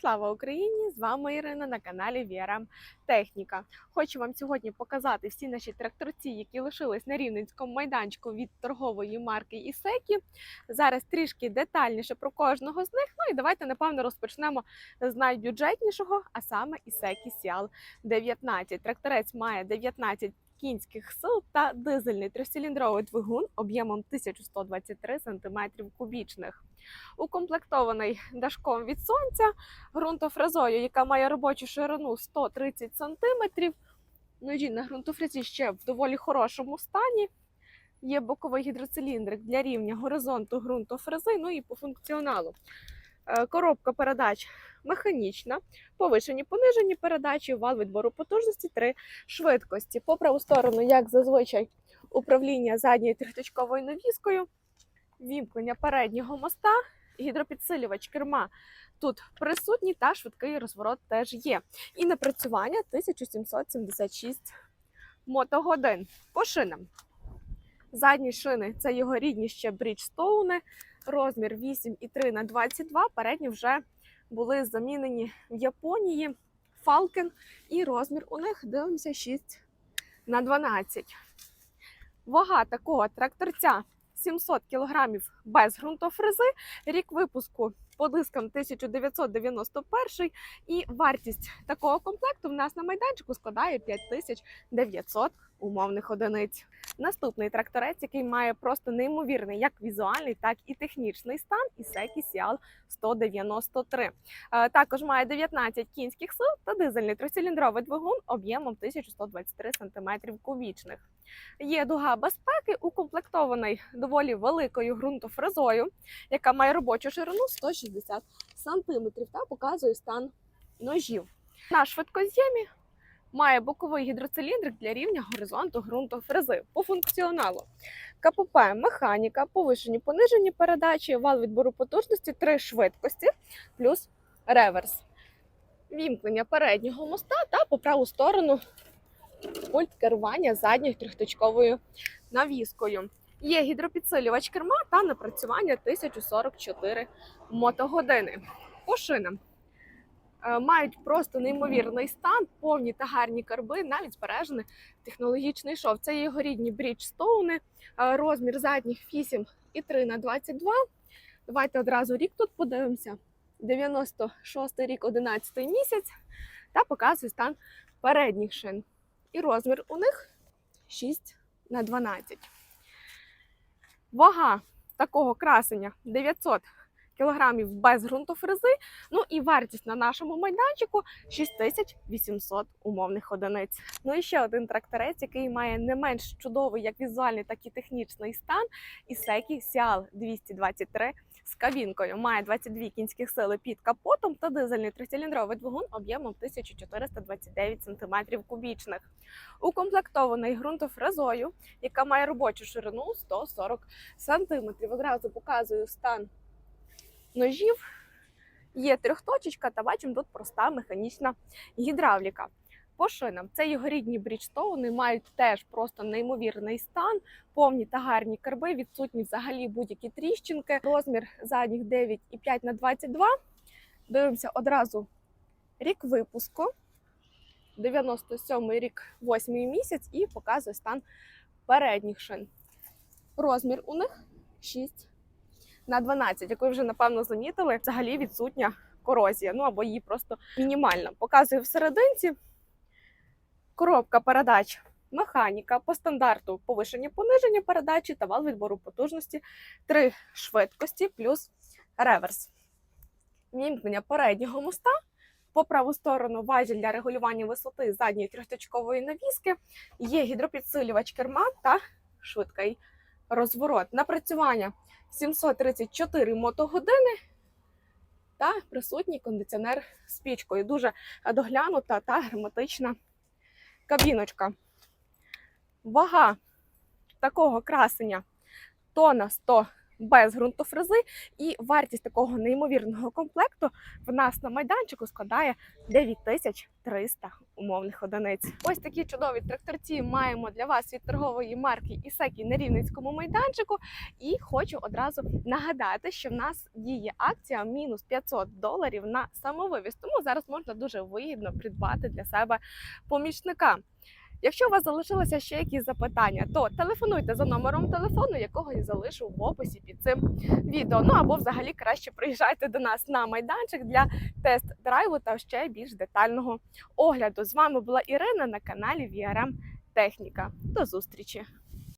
Слава Україні! З вами Ірина на каналі VRM Техніка. Хочу вам сьогодні показати всі наші тракторці, які лишились на рівненському майданчику від торгової марки Ісекі. Зараз трішки детальніше про кожного з них. Ну і давайте напевно розпочнемо з найбюджетнішого, а саме Ісекі Сіал 19. Тракторець має 19 кінських сил та дизельний трьохциліндровий двигун об'ємом 1123 см кубічних. Укомплектований дашком від сонця, ґрунтофрезою, яка має робочу ширину 130 см. Ножі на ґрунтофрезі ще в доволі хорошому стані. Є боковий гідроциліндрик для рівня горизонту ґрунтофрези, ну і по функціоналу. Е, Коробка передач механічна, повишені понижені передачі, вал відбору потужності, три швидкості. По праву сторону, як зазвичай, управління задньою трьохточковою навіскою, вімкнення переднього моста, гідропідсилювач керма тут присутній та швидкий розворот теж є. І напрацювання 1776 мотогодин. По шинам. Задні шини це його рідні ще Bridgestone, розмір 8,3 на 22. Передні вже були замінені в Японії. Falcon і розмір у них дивимося 6 на 12. Вага такого тракторця 700 кг без ґрунтофрези. Рік випуску по дискам 1991 і вартість такого комплекту в нас на майданчику складає 5900 умовних одиниць. Наступний тракторець, який має просто неймовірний як візуальний, так і технічний стан, Ісекі Сіал 193. Е, Також має 19 кінських сил та дизельний трициліндровий двигун об'ємом 1123 см кубічних. Є дуга безпеки, укомплектований доволі великою ґрунтофрезою, яка має робочу ширину 160 см та показує стан ножів. На швидкоз'ємі має боковий гідроциліндрик для рівня горизонту ґрунту фрези по функціоналу. КПП, механіка, повишені понижені передачі, вал відбору потужності, три швидкості плюс реверс. Вімкнення переднього моста та по праву сторону пульт керування задньою трьохточковою навіскою. Є гідропідсилювач керма та напрацювання 1044 мотогодини. По шинам мають просто неймовірний стан, повні та гарні карби, навіть збережений технологічний шов. Це його рідні Bridgestone, е, розмір задніх 8 і 3 на 22. Давайте одразу рік тут подивимося. 96 рік, 11 місяць, та показує стан передніх шин. І розмір у них 6 на 12. Вага такого красення 900 кілограмів без ґрунтофрези. Ну і вартість на нашому майданчику 6800 умовних одиниць. Ну і ще один тракторець, який має не менш чудовий як візуальний, так і технічний стан. Ісекі Сіал 223 з кабінкою. Має 22 кінських сили під капотом та дизельний трициліндровий двигун об'ємом 1429 см кубічних. Укомплектований ґрунтофрезою, яка має робочу ширину 140 см. Одразу показую стан ножів. Є трьохточечка, та бачимо тут проста механічна гідравліка. По шинам це його рідні брідстоуни, мають теж просто неймовірний стан, повні та гарні карби, відсутні взагалі будь-які тріщинки. Розмір задніх 9,5 на 22. Дивимося одразу рік випуску. 97 рік, 8 місяць, і показує стан передніх шин. Розмір у них 6 на 12, як вже напевно замітили, взагалі відсутня корозія, ну або її просто мінімальна. Показую всерединці коробка передач. Механіка по стандарту повишення пониження передачі та вал відбору потужності, три швидкості плюс реверс. Вімкнення переднього моста. По праву сторону важіль для регулювання висоти задньої трьохточкової навіски. Є гідропідсилювач керма та швидкий розворот. Напрацювання 734 мотогодини та присутній кондиціонер з пічкою. Дуже доглянута та герметична кабіночка. Вага такого красення тона без ґрунтофрези. І вартість такого неймовірного комплекту в нас на майданчику складає 9300 умовних одиниць. Ось такі чудові тракторці маємо для вас від торгової марки Ісекі на рівненському майданчику. І хочу одразу нагадати, що в нас діє акція мінус 500 доларів на самовивіз. Тому зараз можна дуже вигідно придбати для себе помічника. Якщо у вас залишилися ще якісь запитання, то телефонуйте за номером телефону, якого я залишу в описі під цим відео. Ну або взагалі краще приїжджайте до нас на майданчик для тест-драйву та ще більш детального огляду. З вами була Ірина на каналі VRM Техніка. До зустрічі!